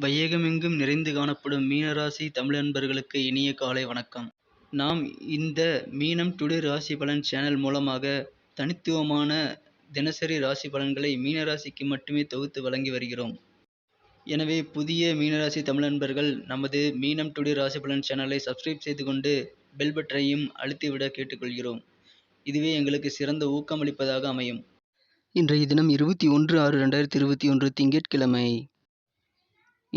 வையகமெங்கும் நிறைந்து காணப்படும் மீனராசி தமிழ் அன்பர்களுக்கு இனிய காலை வணக்கம். நாம் இந்த மீனம் டுடே ராசி பலன் சேனல் மூலமாக தனித்துவமான தினசரி ராசி பலன்களை மீனராசிக்கு மட்டுமே தொகுத்து வழங்கி வருகிறோம். எனவே புதிய மீனராசி தமிழ் அன்பர்கள் நமது மீனம் டுடே ராசி பலன் சேனலை சப்ஸ்கிரைப் செய்து கொண்டு பெல் பட்டனையும் அழுத்திவிட கேட்டுக்கொள்கிறோம். இதுவே எங்களுக்கு சிறந்த ஊக்கமளிப்பதாக அமையும். இன்றைய தினம் இருபத்தி ஒன்று ஆறு ரெண்டாயிரத்தி இருபத்தி ஒன்று திங்கட்கிழமை.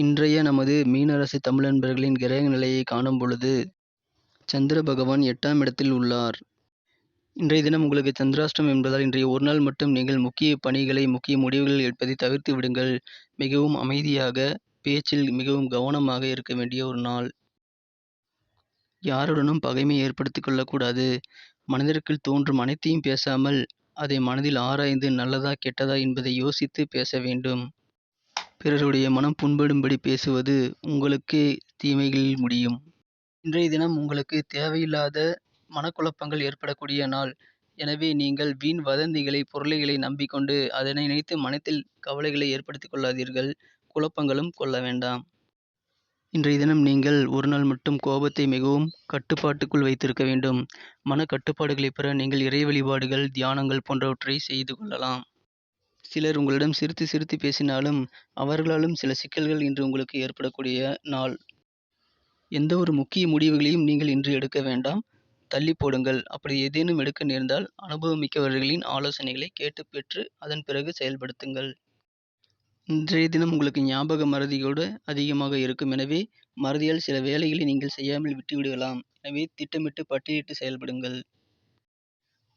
இன்றைய நமது மீனராசி தமிழன்பர்களின் கிரக நிலையை காணும் பொழுது சந்திர பகவான் எட்டாம் இடத்தில் உள்ளார். இன்றைய தினம் உங்களுக்கு சந்திராஷ்டம் என்பதால் இன்றைய ஒரு நாள் மட்டும் நீங்கள் முக்கிய பணிகளை முக்கிய முடிவுகள் எடுப்பதை தவிர்த்து விடுங்கள். மிகவும் அமைதியாக பேச்சில் மிகவும் கவனமாக இருக்க வேண்டிய ஒரு நாள். யாருடனும் பகைமை ஏற்படுத்திக் கொள்ளக்கூடாது. மனதிற்குள் தோன்றும் அனைத்தையும் பேசாமல் அதை மனதில் ஆராய்ந்து நல்லதா கெட்டதா என்பதை யோசித்து பேச வேண்டும். பிறருடைய மனம் புண்படும்படி பேசுவது உங்களுக்கே தீமைகளில் முடியும். இன்றைய தினம் உங்களுக்கு தேவையில்லாத மனக்குழப்பங்கள் ஏற்படக்கூடிய நாள். எனவே நீங்கள் வீண் வதந்திகளை பொருளைகளை நம்பிக்கொண்டு அதனை நினைத்து மனத்தில் கவலைகளை ஏற்படுத்திக் கொள்ளாதீர்கள். குழப்பங்களும் கொள்ள வேண்டாம். இன்றைய தினம் நீங்கள் ஒரு நாள் மட்டும் கோபத்தை மிகவும் கட்டுப்பாட்டுக்குள் வைத்திருக்க வேண்டும். மன கட்டுப்பாடுகளை பெற நீங்கள் இறை வழிபாடுகள் தியானங்கள் போன்றவற்றை செய்து கொள்ளலாம். சிலர் உங்களிடம் சிரித்து சிரித்து பேசினாலும் அவர்களாலும் சில சிக்கல்கள் இன்று உங்களுக்கு ஏற்படக்கூடிய நாள். எந்த ஒரு முக்கிய முடிவுகளையும் நீங்கள் இன்று எடுக்க வேண்டாம். தள்ளி போடுங்கள். அப்படி ஏதேனும் எடுக்க நேர்ந்தால் அனுபவமிக்கவர்களின் ஆலோசனைகளை கேட்டு பெற்று அதன் பிறகு செயல்படுத்துங்கள். இன்றைய தினம் உங்களுக்கு ஞாபக மறதியோடு அதிகமாக இருக்கும். எனவே மறதியால் சில வேலைகளை நீங்கள் செய்யாமல் விட்டுவிடலாம். எனவே திட்டமிட்டு பட்டியலிட்டு செயல்படுங்கள்.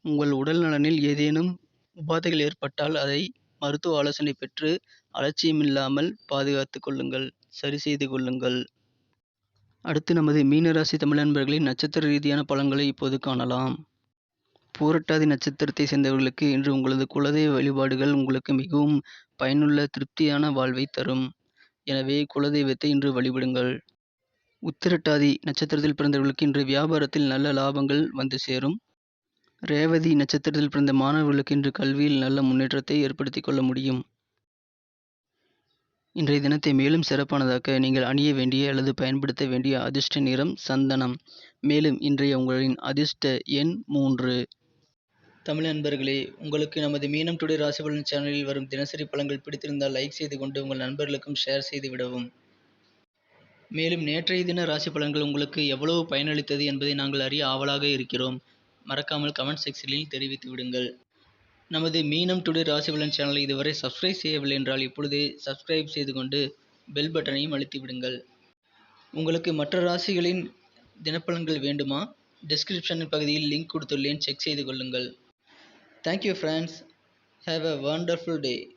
உங்கள் உடல் நலனில் ஏதேனும் உபாதைகள் ஏற்பட்டால் அதை மருத்துவ ஆலோசனை பெற்று அலட்சியமில்லாமல் பாதுகாத்து கொள்ளுங்கள். சரி செய்து கொள்ளுங்கள். அடுத்து நமது மீனராசி தமிழ் நண்பர்களின் நட்சத்திர ரீதியான பலன்களை இப்போது காணலாம். பூரட்டாதி நட்சத்திரத்தை சேர்ந்தவர்களுக்கு இன்று உங்களது குலதெய்வ வழிபாடுகள் உங்களுக்கு மிகவும் பயனுள்ள திருப்தியான வாழ்வை தரும். எனவே குலதெய்வத்தை இன்று வழிபடுங்கள். உத்திரட்டாதி நட்சத்திரத்தில் பிறந்தவர்களுக்கு இன்று வியாபாரத்தில் நல்ல லாபங்கள் வந்து சேரும். ரேவதி நட்சத்திரத்தில் பிறந்த மாணவர்களுக்கு இன்று கல்வியில் நல்ல முன்னேற்றத்தை ஏற்படுத்திக் கொள்ள முடியும். இன்றைய தினத்தை மேலும் சிறப்பானதாக்க நீங்கள் அணிய வேண்டிய அல்லது பயன்படுத்த வேண்டிய அதிர்ஷ்ட நிறம் சந்தனம். மேலும் இன்றைய உங்களின் அதிர்ஷ்ட எண் மூன்று. தமிழ் நண்பர்களே உங்களுக்கு நமது மீனம் டுடே ராசிபலன் சேனலில் வரும் தினசரி பலன்கள் பிடித்திருந்தால் லைக் செய்து கொண்டு உங்கள் நண்பர்களுக்கும் ஷேர் செய்து விடவும். மேலும் நேற்றைய தின ராசி பலன்கள் உங்களுக்கு எவ்வளவு பயனளித்தது என்பதை நாங்கள் அறிய ஆவலாக இருக்கிறோம். மறக்காமல் கமெண்ட் செக்ஷனில் தெரிவித்து விடுங்கள். நமது மீனம் டுடே ராசிபலன் சேனலை இதுவரை சப்ஸ்கிரைப் செய்யவில்லை என்றால் இப்பொழுதே சப்ஸ்கிரைப் செய்து கொண்டு பெல் பட்டனையும் அழுத்தி விடுங்கள். உங்களுக்கு மற்ற ராசிகளின் தினப்பலன்கள் வேண்டுமா? டிஸ்கிரிப்ஷன் பகுதியில் லிங்க் கொடுத்துள்ளேன். செக் செய்து கொள்ளுங்கள். Thank you friends have a wonderful day